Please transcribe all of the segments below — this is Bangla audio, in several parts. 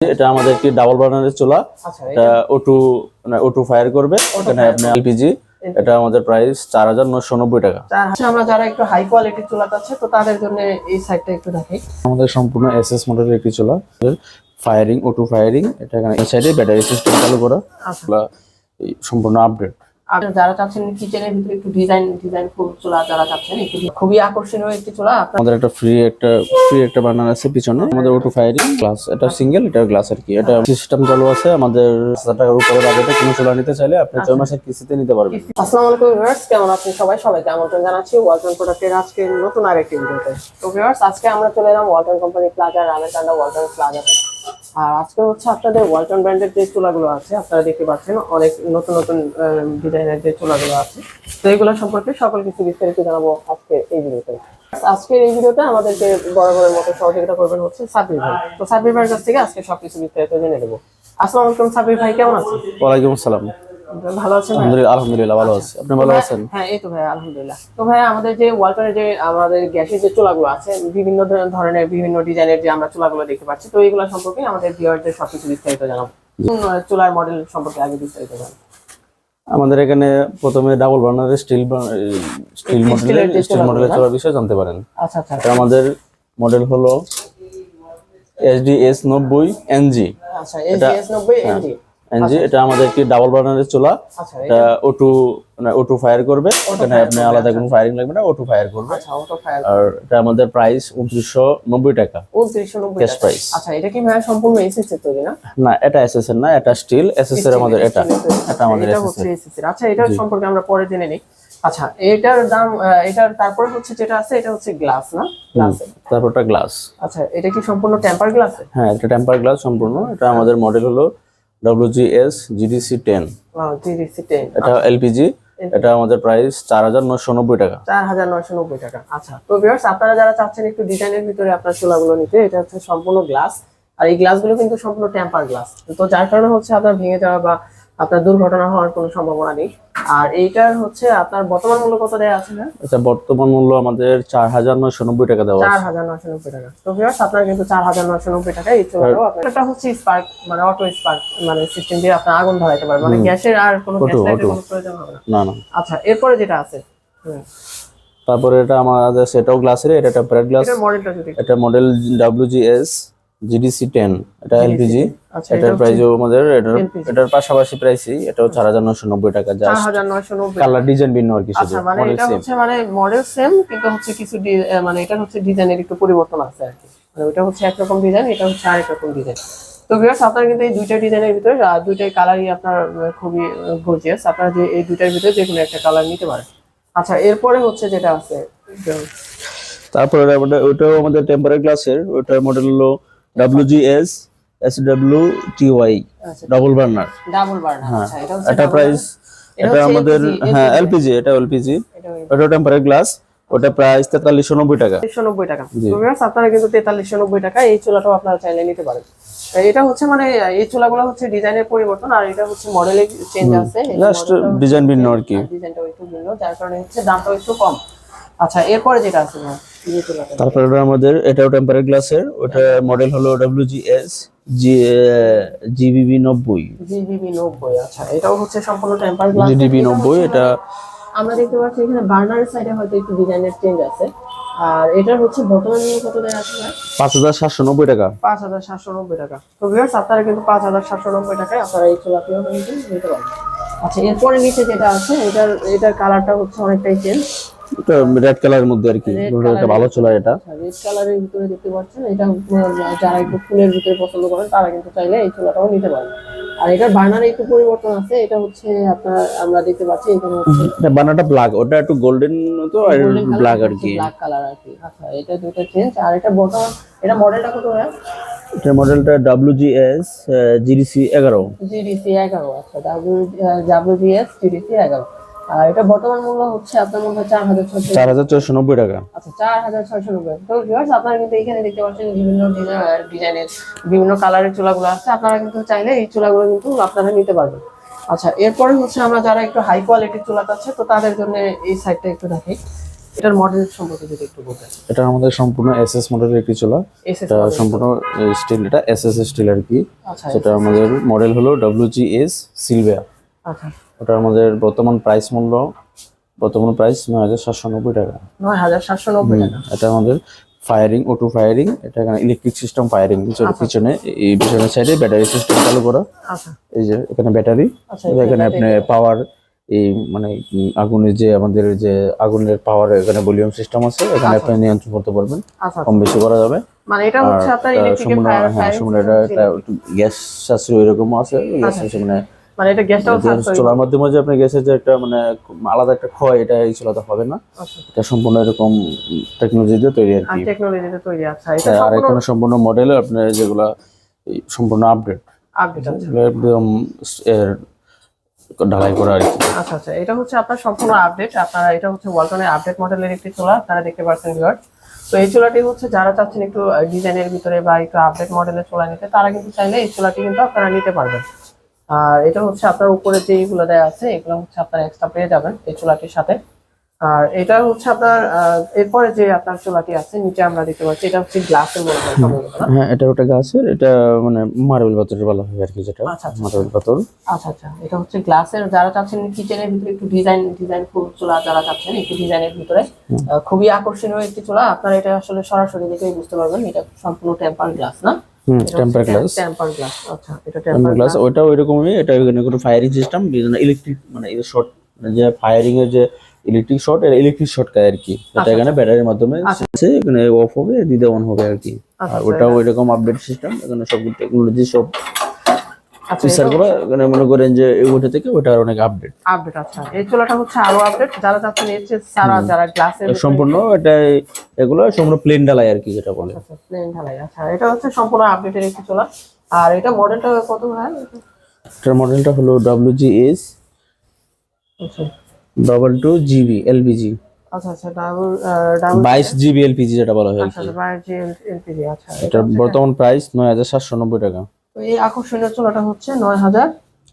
এটা আমাদের কি ডাবল বার্নারের চুলা। আচ্ছা এটা ওটু মানে ওটু ফায়ার করবে। এখানে আপনি এলপিজি এটা আমাদের প্রাইস চার হাজার নশো নব্বই টাকা। আচ্ছা আমরা যারা একটু হাই কোয়ালিটির চুলা আছে তো তাদের জন্য এই সাইডটা একটু রাখি আমাদের সম্পূর্ণ এসএস মডেলের একটি চুলা। ফায়ারিং ওটু ফায়ারিং এটা এখানে এই সাইডে ব্যাটারি সিস্টেম চালু করা। আচ্ছা। সম্পূর্ণ আপডেট আর যারা চাচ্ছেন কিচেনের ভিতরে একটু ডিজাইন ডিজাইন ফুল চুলা যারা চাচ্ছেন একটু খুবই আকর্ষণীয় একটি চুলা। আমাদের একটা ফ্রি একটা ফ্রি একটা বার্নার আছে পিছনে। আমাদের ওটু ফায়ারিং গ্লাস এটা সিঙ্গেল এটা গ্লাস আর কি। এটা সিস্টেম চালু আছে। আমাদের টাকার উপরে বাজেটে কোনো চুলা নিতে চাইলে আপনি ছয় মাসের কিস্তিতে নিতে পারবেন। আসসালামু আলাইকুম ভিউয়ার্স কেমন আছেন সবাই? সবাইকে আমন্ত্রণ জানাচ্ছি ওয়ালটন প্রোডাক্টের আজকে নতুন আরেকটি ভিডিওতে তো। ভিউয়ার্স আজকে আমরা চলে এলাম ওয়ালটন কোম্পানি প্লাজা রামের কান্ডা ওয়ালটন প্লাজাতে আর আজকে হচ্ছে আপনাদের ওয়ালটন ব্র্যান্ডের যে চুলাগুলো আছে, আপনারা দেখতে পাচ্ছেন অনেক নতুন নতুন ডিজাইনের যে চুলাগুলো আছে। তো এগুলো সম্পর্কে সকল কিছু বিস্তারিত জানাব আজকে এই ভিডিওতে। আজকের এই ভিডিওতে আমাদেরকে বড় বড় মতো সহযোগিতা করবেন হচ্ছে সাবির ভাই। তো সাবির ভাইয়ের কাছ থেকে আজকে সবকিছু বিস্তারিত জেনে নেব। আসসালামু সাব্বির ভাই, কেমন আছেন? ওয়ালাইকুম আসসালাম। ভালো আছেন আলহামদুলিল্লাহ আলহামদুলিল্লাহ ভালো আছি। আপনি ভালো আছেন? হ্যাঁ এই তো ভাই আলহামদুলিল্লাহ। তো ভাই আমাদের যে ওয়ালটনের যে আমাদের গ্যাসের যে চুলাগুলো আছে বিভিন্ন ধর- ধরনের বিভিন্ন ডিজাইনের যে আমরা চুলাগুলো দেখতে পাচ্ছি তো এইগুলো সম্পর্কে আমাদের ভিউয়ারদের সবকিছু বিস্তারিত জানাব। চুলার মডেল সম্পর্কে আগে বিস্তারিত জানাব? আমাদের এখানে প্রথমে ডাবল বার্নারের স্টিল স্টিল মডেলের স্টিল মডেলের? চলার বিষয়ে জানতে পারেন। আচ্ছা আচ্ছা আমাদের মডেল হলো এসডি এস নব্বই এনজি আচ্ছা এসডিএস নব্বই এনজি এনজি এটা আমাদের কি ডাবল বার্নারের চুলা? আচ্ছা এটা ওটু মানে ওটু ফায়ার করবে। এখানে আপনি আলাদা কোনো ফায়ারিং লাগবে না ওটু ফায়ার করবে। আচ্ছা আর এটা আমাদের প্রাইস উনত্রিশশো নব্বই টাকা। উনত্রিশশো নব্বই Cash টাকা। price। আচ্ছা এটা কি ভাই সম্পূর্ণ এসএস এর তৈরি না? না এটা এসএস এর না এটা স্টিল এসএস এর আমাদের এটা। এটা আমাদের এটা এসএস এর। আচ্ছা এটার সম্পর্কে আমরা পরে জেনে নিই। আচ্ছা এটার দাম এটার তারপরে হচ্ছে যেটা আছে এটা হচ্ছে গ্লাস না? গ্লাস তারপরটা গ্লাস আচ্ছা এটা কি সম্পূর্ণ টেম্পার গ্লাস হ্যাঁ এটা টেম্পার গ্লাস সম্পূর্ণ। এটা আমাদের মডেল হলো WGS GDC ten GDC ten এটা এলপিজি এটা আমাদের প্রাইস চার হাজার নশো নব্বই টাকা। চার হাজার নয়শো নব্বই টাকা। আচ্ছা তো ভিউয়ার্স আপনারা যারা চাচ্ছেন একটু ডিজাইনের ভিতরে আপনার চুলাগুলো নিতে এটা হচ্ছে সম্পূর্ণ গ্লাস আর এই গ্লাসগুলো কিন্তু সম্পূর্ণ টেম্পার গ্লাস তো যার কারণে হচ্ছে আপনার ভেঙে যাওয়া বা আপনার দুর্ঘটনা হওয়ার কোনো সম্ভাবনা নেই। আর এইটার হচ্ছে আপনার বর্তমান মূল্য কত দেওয়া আছে না এটা বর্তমান মূল্য আমাদের চার হাজার নশো নব্বই টাকা দেওয়া চার আছে হাজার নয়শো নব্বই টাকা। তো ভিউয়ার্স আপনার কিন্তু চার হাজার নয়শো নব্বই টাকা এই আপনার এটা হচ্ছে স্পার্ক মানে অটো স্পার্ক মানে সিস্টেম দিয়ে আপনার আগুন ধরাইতে পারবেন মানে গ্যাসের আর কোনো গ্যাস লাইটের কোনো প্রয়োজন হবে না। না না। আচ্ছা এরপরে যেটা আছে তারপরে এটা আমাদের সেটাও গ্লাসের এটা টেম্পারেট গ্লাস এটার মডেলটা যদি এটা মডেল ডাব্লিউজিএস জিডিসি টেন এটা এলপিজি আচ্ছা এটার প্রাইসও আমাদের এটার এটার পাশাপাশি প্রাইসই এটাও চার হাজার নশো নব্বই টাকা নয়শো কালার ডিজাইন ভিন্ন আর কি আচ্ছা মানে মডেল এটা সেম হচ্ছে মানে মডেল সেম কিন্তু হচ্ছে কিছু মানে এটা হচ্ছে ডিজাইনের একটু পরিবর্তন আছে আর কি। মানে ওটা হচ্ছে একরকম ডিজাইন এটা হচ্ছে আরেক রকম ডিজাইন তো ভিউয়ার্স আপনারা কিন্তু এই দুইটা ডিজাইনের ভিতরে দুইটাই কালারই আপনার খুবই গর্জিয়াস আপনারা যে এই দুইটার ভিতরে যে কোনো একটা কালার নিতে পারেন। আচ্ছা এরপরে হচ্ছে যেটা আছে তারপরে ওটাও আমাদের টেম্পারেট গ্লাসের ওটার মডেল হলো ডাব্লিউজিএস এস ডাব্লিউ টিওয়াই আচ্ছা। ডাবল বার্নার ডাবল বার্নার আচ্ছা এটা প্রাইস এটা আমাদের হ্যাঁ এলপিজি এটা এলপিজি এটা ওটা টেম্পারেট গ্লাস ওটা প্রাইস তেতাল্লিশশো নব্বই টাকা। নব্বই টাকা। আপনারা কিন্তু তেতাল্লিশশো নব্বই টাকা এই চুলাটাও আপনারা চাইলে নিতে পারেন। এটা হচ্ছে মানে এই চুলাগুলো হচ্ছে ডিজাইনের পরিবর্তন আর এটা হচ্ছে মডেলে চেঞ্জ আছে। জাস্ট ডিজাইন ভিন্ন আর কি। ডিজাইনটাও একটু ভিন্ন যার কারণে হচ্ছে দামটাও একটু কম। আচ্ছা এরপরে যেটা আছে তারপরে ওটা আমাদের এটাও টেম্পারেট গ্লাসের ওটা মডেল হলো ডাব্লিউজিএস জি জিবিবি নব্বই। জিবিবি নব্বই আচ্ছা এটাও হচ্ছে সম্পূর্ণ টেম্পার গ্লাস জিডিবি নব্বই এটা আমরা দেখতে পাচ্ছি এখানে বার্নার সাইডে হয়তো একটু ডিজাইনের চেঞ্জ আছে। আর এটার হচ্ছে বর্তমান মূল্য কত দেওয়া আছে? পাঁচ হাজার সাতশো নব্বই টাকা। পাঁচ হাজার সাতশো নব্বই টাকা। তো ভিউয়ার্স আপনারা কিন্তু পাঁচ হাজার সাতশো নব্বই টাকায় আপনারা এই চুলাটিও কিন্তু নিতে পারবেন। আচ্ছা এরপরে নিচে যেটা আছে এটার এটার কালারটা হচ্ছে অনেকটাই চেঞ্জ এটা রেড কালারের মধ্যে আর কি এটা ভালো চলে এটা। রেড কালারের ভিতরে দেখতে পাচ্ছেন এটা যারা একটু ফুলের ভিতরে পছন্দ করেন তারা কিন্তু চাইলে এই চুলাটাও নিতে পারেন। আর এটার বার্নারে একটু পরিবর্তন আছে এটা হচ্ছে আপনার আমরা দেখতে পাচ্ছি এখানে হচ্ছে এটা বানাটা ব্ল্যাক ওটা একটু গোল্ডেন তো আর ব্ল্যাক আর কি। ব্ল্যাক কালার আর কি। আচ্ছা এটা দুটো চেঞ্জ আর এটা বর্তমান এটা মডেলটা কত হয় এটা মডেলটা ডাব্লিউজিএস জিডিসি এগারো। জিডিসি এগারো আচ্ছা ডাব্লিউ ডাব্লিউজিএস জিডিসি এগারো। আর এটা বর্তমান মূল্য হচ্ছে আপনার মধ্যে চার হাজার ছয়শো। চার হাজার ছয়শো নব্বই টাকা। আচ্ছা চার হাজার ছয়শো নব্বই। তো ভিউয়ার্স আপনারা কিন্তু এখানে দেখতে পাচ্ছেন বিভিন্ন ডিজাইন- ডিজাইনের বিভিন্ন কালারের চুলাগুলো আছে। আপনারা কিন্তু চাইলে এই চুলাগুলো কিন্তু আপনারা নিতে পারবেন। আচ্ছা এরপরে হচ্ছে আমরা যারা একটু হাই কোয়ালিটির চুলা চাচ্ছে তো তাদের জন্য এই সাইডটা একটু দেখি। এটার মডেল সম্পর্কে যদি একটু বলতেন এটা আমাদের সম্পূর্ণ এসএস মডেলের একটি চুলা। এটা সম্পূর্ণ স্টিল এটা এসএস স্টিল আর কি। আচ্ছা সেটা আমাদের মডেল হলো ডব্লিউজিএস সিলভিয়া আচ্ছা। ওটা আমাদের বর্তমান প্রাইস মূল্য বর্তমান প্রাইস নয় হাজার সাতশো নব্বই টাকা। নয় হাজার সাতশো নব্বই টাকা। এটা আমাদের ফায়ারিং অটো ফায়ারিং এটা এখানে ইলেকট্রিক সিস্টেম ফায়ারিং পিছনে এই পিছনের সাইডে ব্যাটারি সিস্টেম চালু করা। আচ্ছা। এই যে এখানে ব্যাটারি আচ্ছা এখানে আপনি পাওয়ার এই মানে আগুনের যে আমাদের যে আগুনের পাওয়ার এখানে ভলিউম সিস্টেম আছে এখানে আপনি নিয়ন্ত্রণ করতে পারবেন। আচ্ছা। কম বেশি করা যাবে। মানে এটা হচ্ছে আপনার এটা ইলেকট্রিকের ফায়ার হ্যাঁ এটা গ্যাস সাশ্রয় এরকমও আছে। গ্যাস আচ্ছা, মানে মানে এটা গ্যাসটাও চলার মাধ্যমে যে আপনি গ্যাসের যে একটা মানে আলাদা একটা ক্ষয় এটা এই চলাতে হবে না। আচ্ছা। এটা সম্পূর্ণ এরকম টেকনোলজি দিয়ে তৈরি আর কি। টেকনোলজিতে তৈরি আচ্ছা। এটা আর এখানে সম্পূর্ণ মডেল আপনার যেগুলা সম্পূর্ণ আপডেট আপডেট আছে একদম ঢালাই করা আর কি। আচ্ছা আচ্ছা। এটা হচ্ছে আপনার সম্পূর্ণ আপডেট আপনারা এটা হচ্ছে ওয়ালটনের আপডেট মডেলের একটি চুলা আপনারা দেখতে পাচ্ছেন ভিউয়ার তো এই চুলাটি হচ্ছে যারা চাচ্ছেন একটু ডিজাইনের ভিতরে বা একটু আপডেট মডেলের চুলা নিতে তারা কিন্তু চাইলে এই চুলাটি কিন্তু আপনারা নিতে পারবেন। আর এটা হচ্ছে আপনার উপরে যে এইগুলো দেওয়া আছে এগুলো হচ্ছে আপনার এক্সট্রা পেয়ে যাবেন এই চুলাটির সাথে। আর এটা হচ্ছে আপনার এরপরে যে আপনার চুলাটি আছে নিচে আমরা দেখতে পাচ্ছি এটা হচ্ছে গ্লাসের সম্ভবত হ্যাঁ এটা ওটা গাছের এটা মানে মার্বেল পাথরের বলা হয় আর কি যেটা। আচ্ছা, আচ্ছা। মার্বেল পাথর। আচ্ছা আচ্ছা। এটা হচ্ছে গ্লাসের যারা চাচ্ছেন কিচেনের ভিতরে একটু ডিজাইন ডিজাইন ফুল চুলা যারা চাচ্ছেন একটু ডিজাইনের ভিতরে খুবই আকর্ষণীয় একটি চুলা। আপনারা এটা আসলে সরাসরি দেখেই বুঝতে পারবেন এটা সম্পূর্ণ টেম্পার গ্লাস না। হুম টেম্পার গ্লাস টেম্পার গ্লাস আচ্ছা এটা টেম্পার গ্লাস ওটা ওইরকমই এটা এখানে কোনো ফায়ারিং সিস্টেম ইলেকট্রিক মানে এই শর্ট যে ফায়ারিং এর যে ইলেকট্রিক শর্ট এটা ইলেকট্রিক শর্ট কায় আর কি। এটা এখানে ব্যাটারির মাধ্যমে আচ্ছা। আছে এখানে অফ হবে দিতে অন হবে আর কি। আচ্ছা, আর ওটাও ওইরকম আপডেট সিস্টেম এখানে সব টেকনোলজি সব আচ্ছা ফিচারগুলো এখানে মনে করেন যে ওইটা থেকে ওটা অনেক আপডেট আপডেট আচ্ছা। এই চুলাটা হচ্ছে আরও আপডেট যারা চাচ্ছেন এর সারা যারা গ্লাসের সম্পূর্ণ এটা এগুলো সম্পূর্ণ প্লেন ডালাই আর কি যেটা বলে। আচ্ছা প্লেন ঢালাই। আচ্ছা এটা হচ্ছে সম্পূর্ণ আপডেটের একটি চুলা। আর এটা মডেলটা কত হয় এটার মডেলটা হলো আচ্ছা। ডবল টু জিবি এলপিজি আচ্ছা আচ্ছা ডাবল ডাবল বাইশ জিবি এলপিজি যেটা বলা হয় আর আচ্ছা কি। আচ্ছা এলপিজি আচ্ছা। এটার বর্তমান প্রাইস নয় হাজার সাতশো নব্বই টাকা। তো এই আকর্ষণীয় চুলাটা হচ্ছে নয় হাজার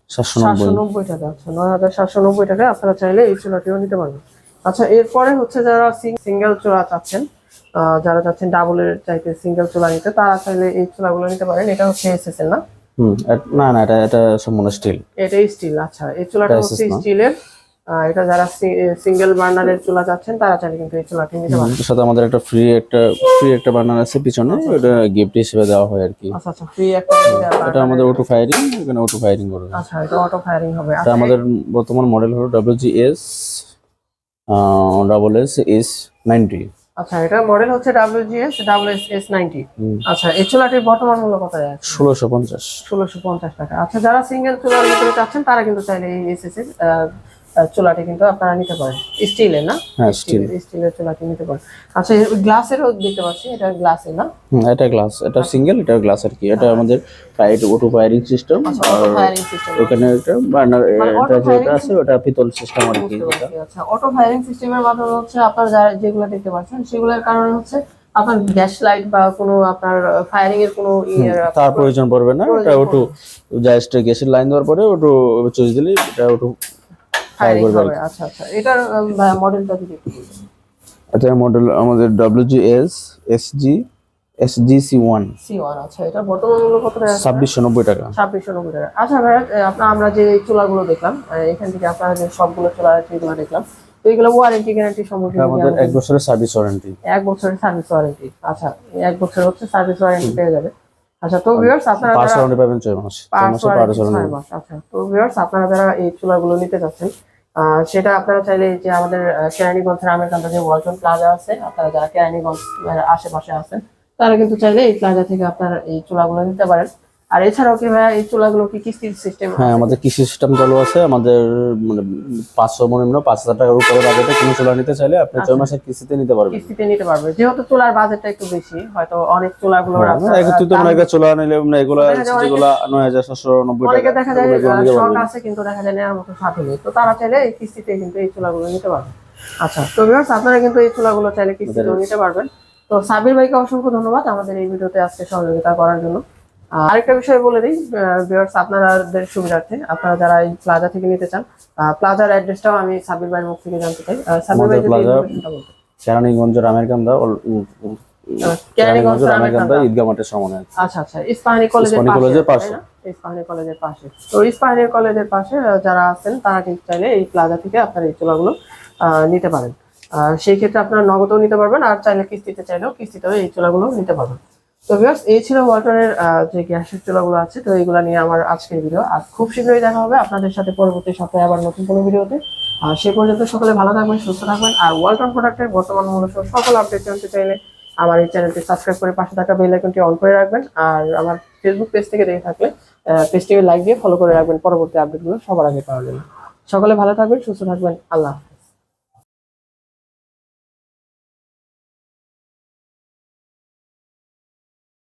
সাতশো নব্বই। টাকা। আচ্ছা নয় হাজার সাতশো নব্বই টাকা আপনারা চাইলে এই চুলাটিও নিতে পারবেন। আচ্ছা এরপরে হচ্ছে যারা সিঙ্গেল চুলা চাচ্ছেন যারা চাচ্ছেন ডাবলের চাইতে সিঙ্গেল চুলা নিতে তারা চাইলে এই চুলাগুলো নিতে পারেন। এটা হচ্ছে এসএস এর না? না না এটা এটা সম্পূর্ণ স্টিল। এটাই স্টিল। আচ্ছা এই চুলাটা হচ্ছে স্টিলের এটা যারা সিঙ্গেল বার্নারের চুলা চাচ্ছেন তারা চাইলে কিন্তু এই চুলাটি নিতে পারেন। সাথে আমাদের একটা ফ্রি একটা ফ্রি একটা বার্নার আছে পিছনে ওটা গিফট হিসেবে দেওয়া হয় আর কি। আচ্ছা আচ্ছা ফ্রি একটা এটা আমাদের অটো ফায়ারিং এখানে অটো ফায়ারিং করবে আচ্ছা এটা অটো ফায়ারিং হবে। আচ্ছা আমাদের বর্তমান মডেল হলো WGS double S S ninety আচ্ছা এটা মডেল হচ্ছে WGS double S S ninety হুম। আচ্ছা এই চুলাটির বর্তমান মূল্য কত যায়? ষোলোশো পঞ্চাশ। ষোলোশো পঞ্চাশ টাকা। আচ্ছা যারা সিঙ্গেল চুলার ভিতরে চাচ্ছেন তারা কিন্তু চাইলে এই এসএস চুলাটি কিন্তু আপনারা নিতে পারেন। স্টিলের না? হ্যাঁ স্টিল। স্টিলের চুলাটি নিতে পারেন। আচ্ছা গ্লাসেরও দেখতে পাচ্ছি এটা গ্লাসের না? এটা গ্লাস এটা সিঙ্গেল এটা গ্লাস আর কি? এটা আমাদের ফাইট অটো ফায়ারিং সিস্টেম আচ্ছা ফায়ারিং সিস্টেম ওখানে একটা বার্নার মানে এটা যেটা আছে ওটা পিতল সিস্টেম আর কি আচ্ছা অটো ফায়ারিং সিস্টেমের মাধ্যমে হচ্ছে আপনার যারা যেগুলো দেখতে পাচ্ছেন সেগুলোর কারণে হচ্ছে আপনার গ্যাস লাইট বা কোনো আপনার ফায়ারিং এর কোনো তার প্রয়োজন পড়বে না এটা ওটু জাস্ট গ্যাসের লাইন দেওয়ার পরে ওটু চুজ দিলে এটা ওটু ফায়ারিং হবে আচ্ছা আচ্ছা। এটার মডেলটা যদি একটু বলতেন। এটা মডেল আমাদের আচ্ছা এটা বর্তমান মূল্য কত টাকা ছাব্বিশশো নব্বই টাকা। ছাব্বিশশো নব্বই টাকা। আচ্ছা ভাই আপনার আমরা যে চুলাগুলো দেখলাম এখান থেকে আপনারা যে সবগুলো চুলা যেগুলো দেখলাম তো এগুলো ওয়ারেন্টি গ্যারান্টি সম্পর্কে আমাদের- এক বছরের সার্ভিস ওয়ারেন্টি এক বছরের সার্ভিস ওয়ারেন্টি আচ্ছা এক বছর হচ্ছে সার্ভিস ওয়ারেন্টি পেয়ে যাবে। আচ্ছা তো ভিউয়ার্স আপনারা পাঁচ পাবেন 6 মাস ছয় পাঁচ মাসে মাস আচ্ছা। তো ভিউয়ার্স আপনারা যারা এই চুলাগুলো নিতে চাচ্ছেন আহ, সেটা আপনারা চাইলে যে আমাদের কেরানীগঞ্জ রামের কান্তা যে ওয়ালটন প্লাজা আছে আপনারা যারা কেরানীগঞ্জ আশেপাশে আছেন তারা কিন্তু চাইলে এই প্লাজা থেকে আপনারা এই চুলাগুলো নিতে পারেন। আর এছাড়াও কি ভাইয়া এই চুলাগুলো কি কিস্তির সিস্টেম হ্যাঁ আমাদের কৃষি সিস্টেম চালু আছে। আমাদের মানে পাঁচশো মনে পাঁচ হাজার টাকার উপরে বাজেটে কোনো চুলা নিতে চাইলে আপনি আচ্ছা। ছয় মাসের কিস্তিতে নিতে পারবেন। কিস্তিতে নিতে পারবে। যেহেতু চুলার বাজেটটা একটু বেশি হয়তো অনেক চুলাগুলো হ্যাঁ, একত্রিত মানে একটা চুলা নিলে মানে এগুলো যেগুলো নয় হাজার সাতশো নব্বই টাকা দেখা যায় শখ আছে কিন্তু দেখা যায় নেওয়ার মতো সাথে নেই। তো তারা চাইলে এই কিস্তিতে কিন্তু এই চুলাগুলো নিতে পারবে। আচ্ছা তো ভিউয়ার্স আপনারা কিন্তু এই চুলাগুলো চাইলে কিস্তিতেও নিতে পারবেন। তো সাবির ভাইকে অসংখ্য ধন্যবাদ আমাদের এই ভিডিওতে আজকে সহযোগিতা করার জন্য। আরেকটা বিষয় বলে দিই ভিউয়ার্স আপনাদের সুবিধার্থে আপনারা যারা এই প্লাজা থেকে নিতে চান প্লাজার অ্যাড্রেসটাও আমি সাবির ভাইয়ের মুখ থেকে জানতে চাই। সাবির ভাই যদি। কেরানীগঞ্জ রামের কান্দা কেরানীগঞ্জ রামের কান্দা ঈদগাহ মাঠের সামনে আচ্ছা আচ্ছা ইস্পাহানি কলেজের পাশে কলেজের পাশে। তাই ইস্পাহানি কলেজের পাশে। তো ইস্পাহানি কলেজের পাশে যারা আছেন তারা কিন্তু চাইলে এই প্লাজা থেকে আপনারা এই চুলাগুলো আহ, নিতে পারেন। আর সেই ক্ষেত্রে আপনারা নগদও নিতে পারবেন আর চাইলে কিস্তিতে চাইলেও কিস্তিতেও এই চুলাগুলো নিতে পারবেন। তো ভিউয়ার্স এই ছিল ওয়ালটনের যে গ্যাসের চুলাগুলো আছে, তো এইগুলো নিয়ে আমার আজকের ভিডিও আর খুব শীঘ্রই দেখা হবে আপনাদের সাথে পরবর্তী সপ্তাহে আবার নতুন কোনো ভিডিওতে আর সে পর্যন্ত সকলে ভালো থাকবেন, সুস্থ থাকবেন। আর ওয়ালটন প্রোডাক্টের বর্তমান মূল্য সকল আপডেট জানতে চাইলে আমার এই চ্যানেলটি সাবস্ক্রাইব করে পাশে থাকা বেল আইকনটি অন করে রাখবেন। আর আমার ফেসবুক পেজ থেকে দেখে থাকলে পেজটিকে লাইক দিয়ে ফলো করে রাখবেন। পরবর্তী আপডেটগুলো সবার আগে পাওয়ার জন্য। সকলে ভালো থাকবেন, সুস্থ থাকবেন। আল্লাহ।